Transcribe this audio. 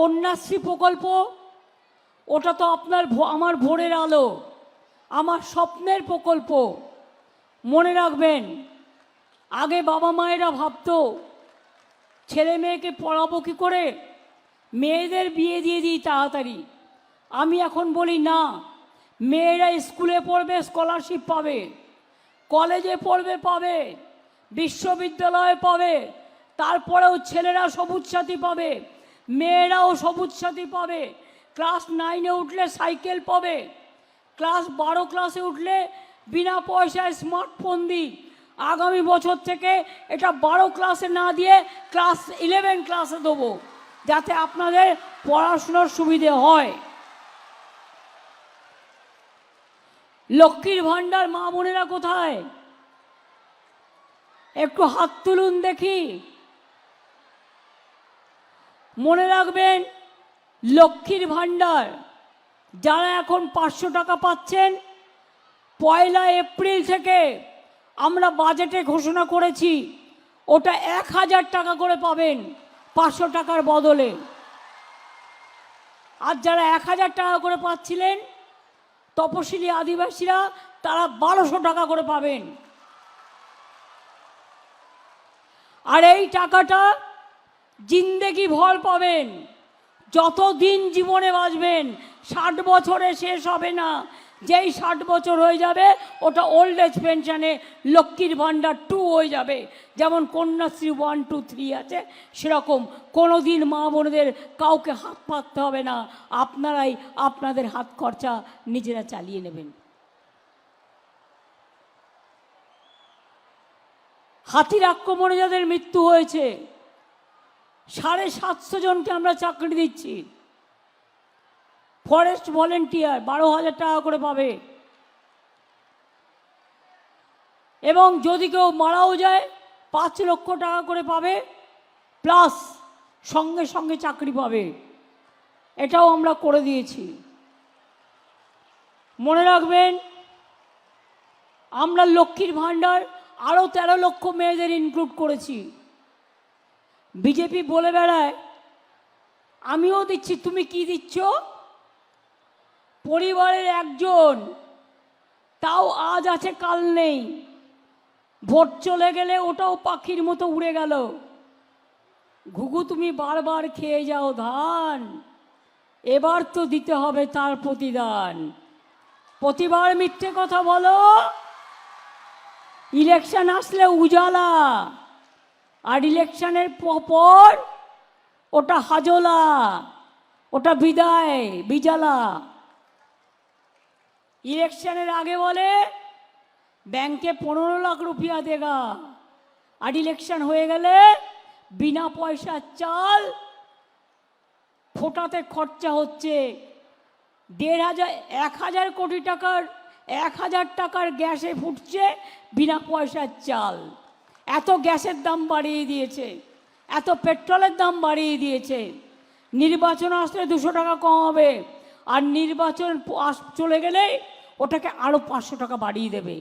কন্যাশ্রী প্রকল্প, ওটা তো আপনার আমার ভোরের আলো, আমার স্বপ্নের প্রকল্প। মনে রাখবেন, আগে বাবা মায়েরা ভাবতো, ছেলে মেয়েকে পড়াবো কী করে? মেয়েদের বিয়ে দিয়ে দিই তাড়াতাড়ি। আমি এখন বলি, না, মেয়েরা স্কুলে পড়বে, স্কলারশিপ পাবে, কলেজে পড়বে, পাবে, বিশ্ববিদ্যালয়ে পাবে, তারপরেও ছেলেরা সবুজ সাথী পাবে। মেয়েরাও সবুজ সাথী পাবে। ক্লাস নাইনে উঠলে সাইকেল পাবে। ক্লাস বারো ক্লাসে উঠলে বিনা পয়সায় স্মার্টফোন দিই আগামী বছর থেকে এটা বারো ক্লাসে না দিয়ে ক্লাস ইলেভেন ক্লাসে দেবো, যাতে আপনাদের পড়াশোনার সুবিধে হয়। লক্ষ্মীর ভাণ্ডার মা বোনেরা কোথায়? একটু হাত তুলুন দেখি। মনে রাখবেন, লক্ষ্মীর ভাণ্ডার যারা এখন পাঁচশো টাকা পাচ্ছেন, পয়লা এপ্রিল থেকে আমরা বাজেটে ঘোষণা করেছি, ওটা এক হাজার টাকা করে পাবেন পাঁচশো টাকার বদলে। আর যারা এক হাজার টাকা করে পাচ্ছিলেন, তপশিলি আদিবাসীরা, তারা বারোশো টাকা করে পাবেন। আর এই টাকাটা জিন্দেগি ভর পাবেন। যতদিন জীবনে বাঁচবেন, ষাট বছরে শেষ হবে না। যেই ষাট বছর হয়ে যাবে, ওটা ওল্ড এজ পেনশনে লক্ষ্মীর ভাণ্ডার টু হয়ে যাবে। যেমন কন্যাশ্রী ওয়ান টু থ্রি আছে, সেরকম। কোনো দিন মা বোনদের কাউকে হাত পাততে হবে না। আপনারাই আপনাদের হাত খরচা নিজেরা চালিয়ে নেবেন। হাতির আক্রমণে যাদের মৃত্যু হয়েছে সাড়ে সাতশো জনকে আমরা চাকরি দিচ্ছি। ফরেস্ট ভলেন্টিয়ার বারো হাজার টাকা করে পাবে। এবং যদি কেউ মারাও যায়, পাঁচ লক্ষ টাকা করে পাবে, প্লাস সঙ্গে সঙ্গে চাকরি পাবে। এটাও আমরা করে দিয়েছি। মনে রাখবেন, আমরা লক্ষ্মীর ভাণ্ডার আরও তেরো লক্ষ মেয়েদের ইনক্লুড করেছি। বিজেপি বলে বেড়ায়, আমিও দিচ্ছি, তুমি কি দিচ্ছ? পরিবারের একজন, তাও আজ আছে, কাল নেই। ভোট চলে গেলে ওটাও পাখির মতো উড়ে গেল। ঘুঘু, তুমি বারবার খেয়ে যাও ধান। এবার তো দিতে হবে তার প্রতিদান। প্রতিবার মিথ্যে কথা বলো। ইলেকশন আসলে উজালা। আর ইলেকশনের পর ওটা হাজলা, ওটা বিদায়, বিজালা। ইলেকশনের আগে বলে, ব্যাংকে পনেরো লাখ রুপিয়া দেগা। আর ইলেকশন হয়ে গেলে বিনা পয়সার চাল ফোটাতে খরচা হচ্ছে। দেড় হাজার, এক হাজার কোটি টাকার, এক হাজার টাকার গ্যাসে ফুটছে বিনা পয়সার চাল। এত গ্যাসের দাম বাড়িয়ে দিয়েছে, এত পেট্রোলের দাম বাড়িয়ে দিয়েছে। নির্বাচন আসলে দুশো টাকা কমাবে, আর নির্বাচন চলে গেলেই ওটাকে আরও পাঁচশো টাকা বাড়িয়ে দেবে।